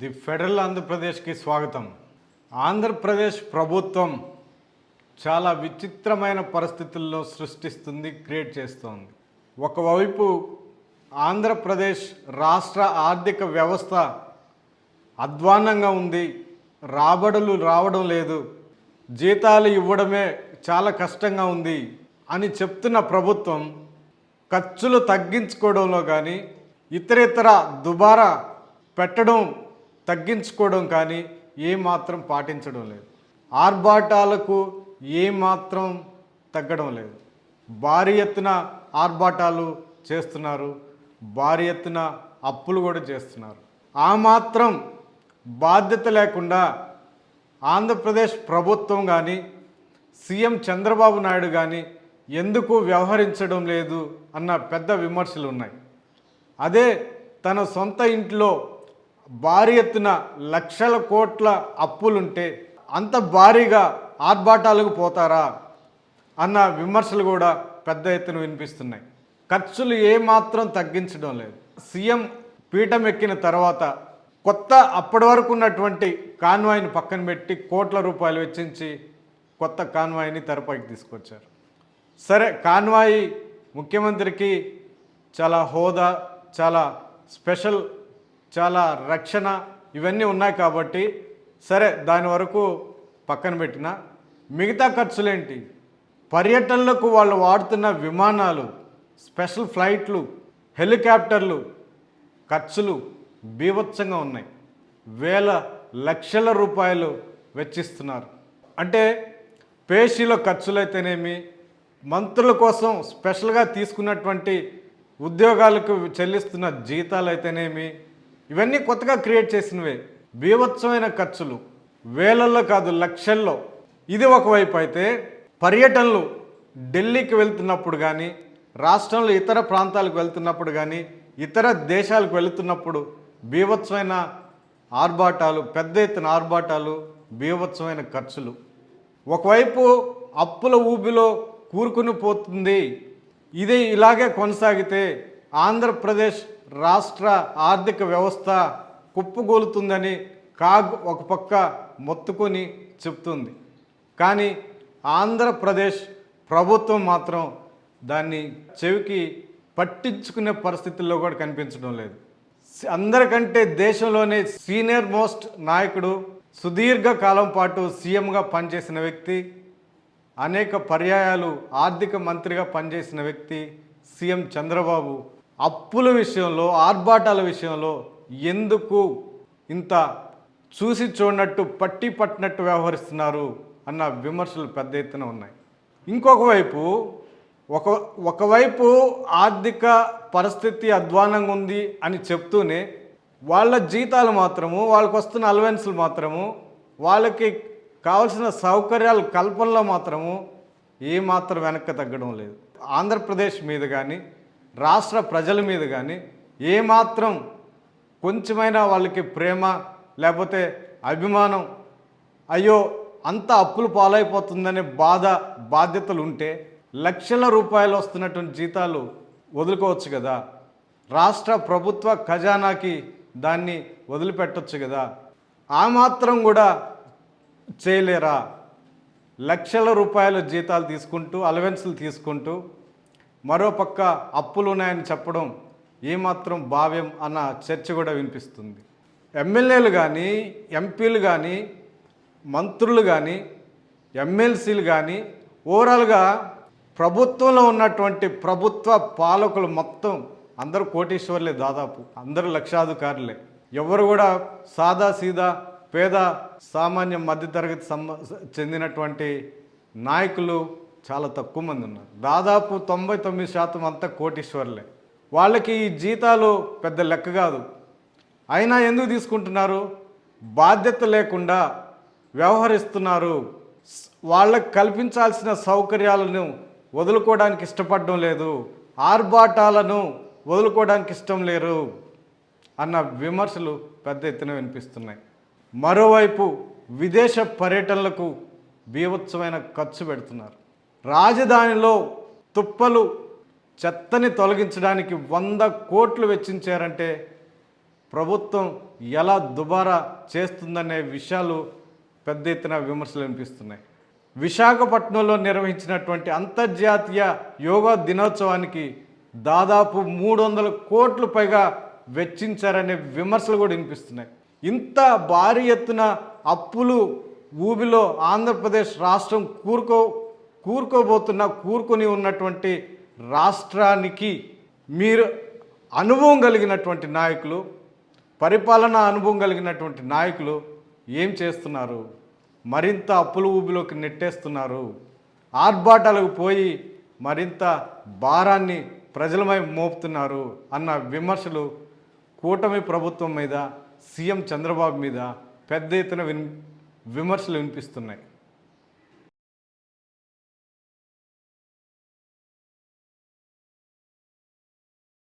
The federal ఆంధ్రప్రదేశ్కి స్వాగతం. ఆంధ్రప్రదేశ్ ప్రభుత్వం చాలా విచిత్రమైన పరిస్థితుల్లో సృష్టిస్తుంది క్రియేట్ చేస్తోంది. ఒకవైపు ఆంధ్రప్రదేశ్ రాష్ట్ర ఆర్థిక వ్యవస్థ అధ్వాన్నంగా ఉంది రాబడులు రావడం లేదు జీతాలు ఇవ్వడమే చాలా కష్టంగా ఉంది అని చెప్తున్న ప్రభుత్వం ఖర్చులు తగ్గించుకోవడంలో కానీ ఇతర ఇతర దుబారా పెట్టడం తగ్గించుకోవడం కానీ ఏమాత్రం పాటించడం లేదు. ఆర్భాటాలకు ఏమాత్రం తగ్గడం లేదు. భారీ ఎత్తున ఆర్భాటాలు చేస్తున్నారు. భారీ ఎత్తున అప్పులు కూడా చేస్తున్నారు. ఆ మాత్రం బాధ్యత లేకుండా ఆంధ్రప్రదేశ్ ప్రభుత్వం కానీ సీఎం చంద్రబాబు నాయుడు కానీ ఎందుకు వ్యవహరించడం లేదు అన్న పెద్ద విమర్శలు ఉన్నాయి. అదే తన సొంత ఇంట్లో భారీ ఎత్తున లక్షల కోట్ల అప్పులుంటే అంత భారీగా ఆర్భాటాలకు పోతారా అన్న విమర్శలు కూడా పెద్ద ఎత్తున వినిపిస్తున్నాయి. ఖర్చులు ఏమాత్రం తగ్గించడం లేదు. సీఎం పీఠం ఎక్కిన తర్వాత కొత్త అప్పటి వరకు ఉన్నటువంటి కాన్వాయ్ని పక్కన పెట్టి కోట్ల రూపాయలు వెచ్చించి కొత్త కాన్వాయ్ని తెరపైకి తీసుకొచ్చారు. సరే కాన్వాయి ముఖ్యమంత్రికి చాలా హోదా చాలా స్పెషల్ చాలా రక్షణ ఇవన్నీ ఉన్నాయి కాబట్టి సరే దాని వరకు పక్కన పెట్టిన. మిగతా ఖర్చులేంటి? పర్యటనలకు వాళ్ళు వాడుతున్న విమానాలు స్పెషల్ ఫ్లైట్లు హెలికాప్టర్లు ఖర్చులు బీభత్సంగా ఉన్నాయి. వేల లక్షల రూపాయలు వెచ్చిస్తున్నారు. అంటే పేషీల ఖర్చులైతేనేమి మంత్రుల కోసం స్పెషల్గా తీసుకున్నటువంటి ఉద్యోగాలకు చెల్లిస్తున్న జీతాలు అయితేనేమి ఇవన్నీ కొత్తగా క్రియేట్ చేసినవే. బీభత్సమైన ఖర్చులు. వేలల్లో కాదు లక్షల్లో. ఇది ఒకవైపు అయితే పర్యటనలు ఢిల్లీకి వెళ్తున్నప్పుడు కానీ రాష్ట్రంలో ఇతర ప్రాంతాలకు వెళ్తున్నప్పుడు కానీ ఇతర దేశాలకు వెళుతున్నప్పుడు బీభత్సమైన ఆర్భాటాలు పెద్ద ఎత్తున ఆర్భాటాలు బీభత్సమైన ఖర్చులు. ఒకవైపు అప్పుల ఊబిలో కూరుకుని పోతుంది. ఇది ఇలాగే కొనసాగితే ఆంధ్రప్రదేశ్ రాష్ట్ర ఆర్థిక వ్యవస్థ కుప్పగోలుతుందని కాగ్ ఒక పక్క మొత్తుకొని చెప్తుంది. కానీ ఆంధ్రప్రదేశ్ ప్రభుత్వం మాత్రం దాన్ని చెవికి పట్టించుకునే పరిస్థితుల్లో కూడా కనిపించడం లేదు. అందరికంటే దేశంలోనే సీనియర్ మోస్ట్ నాయకుడు సుదీర్ఘ కాలం పాటు సీఎంగా పనిచేసిన వ్యక్తి అనేక పర్యాయాలు ఆర్థిక మంత్రిగా పనిచేసిన వ్యక్తి సీఎం చంద్రబాబు అప్పుల విషయంలో ఆర్భాటాల విషయంలో ఎందుకు ఇంత చూసి చూడనట్టు పట్టి పట్టినట్టు వ్యవహరిస్తున్నారు అన్న విమర్శలు పెద్ద ఎత్తున ఉన్నాయి. ఇంకొక వైపు ఒక ఒకవైపు ఆర్థిక పరిస్థితి అధ్వానంగా ఉంది అని చెప్తూనే వాళ్ళ జీతాలు మాత్రము వాళ్ళకి వస్తున్న అలవెన్స్లు మాత్రము వాళ్ళకి కావలసిన సౌకర్యాలు కల్పనలో మాత్రము ఏమాత్రం వెనక్కి తగ్గడం లేదు. ఆంధ్రప్రదేశ్ మీద కానీ రాష్ట్ర ప్రజల మీద కానీ ఏమాత్రం కొంచెమైనా వాళ్ళకి ప్రేమ లేకపోతే అభిమానం అయ్యో అంత అప్పులు పాలైపోతుందనే బాధ బాధ్యతలు ఉంటే లక్షల రూపాయలు వస్తున్నటువంటి జీతాలు వదులుకోవచ్చు కదా. రాష్ట్ర ప్రభుత్వ ఖజానాకి దాన్ని వదిలిపెట్టొచ్చు కదా. ఆ మాత్రం కూడా చేయలేరా? లక్షల రూపాయల జీతాలు తీసుకుంటూ అలవెన్సులు తీసుకుంటూ మరోపక్క అప్పులు ఉన్నాయని చెప్పడం ఏమాత్రం భావ్యం అన్న చర్చ కూడా వినిపిస్తుంది. ఎమ్మెల్యేలు కానీ ఎంపీలు కానీ మంత్రులు కానీ ఎమ్మెల్సీలు కానీ ఓవరాల్గా ప్రభుత్వంలో ఉన్నటువంటి ప్రభుత్వ పాలకులు మొత్తం అందరూ కోటీశ్వర్లే దాదాపు. అందరూ లక్షాధికారులే. ఎవరు కూడా సాదా సీదా పేద సామాన్య మధ్యతరగతి సంబ చెందినటువంటి నాయకులు చాలా తక్కువ మంది ఉన్నారు. దాదాపు తొంభై తొమ్మిది శాతం అంతా కోటీశ్వర్లే. వాళ్ళకి ఈ జీతాలు పెద్ద లెక్క కాదు. అయినా ఎందుకు తీసుకుంటున్నారు? బాధ్యత లేకుండా వ్యవహరిస్తున్నారు. వాళ్ళకు వాళ్ళకి కల్పించాల్సిన సౌకర్యాలను వదులుకోవడానికి ఇష్టపడడం లేదు. ఆర్భాటాలను వదులుకోవడానికి ఇష్టం లేరు అన్న విమర్శలు పెద్ద ఎత్తున వినిపిస్తున్నాయి. మరోవైపు విదేశ పర్యటనలకు బీభత్సమైన ఖర్చు పెడుతున్నారు. రాజధానిలో తుప్పలు చెత్తని తొలగించడానికి వంద కోట్లు వెచ్చించారంటే ప్రభుత్వం ఎలా దుబారా చేస్తుందనే విషయాలు పెద్ద ఎత్తున విమర్శలు వినిపిస్తున్నాయి. విశాఖపట్నంలో నిర్వహించినటువంటి అంతర్జాతీయ యోగా దినోత్సవానికి దాదాపు మూడు వందల కోట్లు పైగా వెచ్చించారనే విమర్శలు కూడా వినిపిస్తున్నాయి. ఇంత భారీ ఎత్తున అప్పులు ఊబిలో ఆంధ్రప్రదేశ్ రాష్ట్రం కూరుకో కూరుకోబోతున్న కూరుకొని ఉన్నటువంటి రాష్ట్రానికి మీరు అనుభవం కలిగినటువంటి నాయకులు పరిపాలనా అనుభవం కలిగినటువంటి నాయకులు ఏం చేస్తున్నారు? మరింత అప్పుల ఊబిలోకి నెట్టేస్తున్నారు. ఆర్భాటాలకు పోయి మరింత భారాన్ని ప్రజలమై మోపుతున్నారు అన్న విమర్శలు కూటమి ప్రభుత్వం మీద సీఎం చంద్రబాబు మీద పెద్ద ఎత్తున విన్ విమర్శలు వినిపిస్తున్నాయి.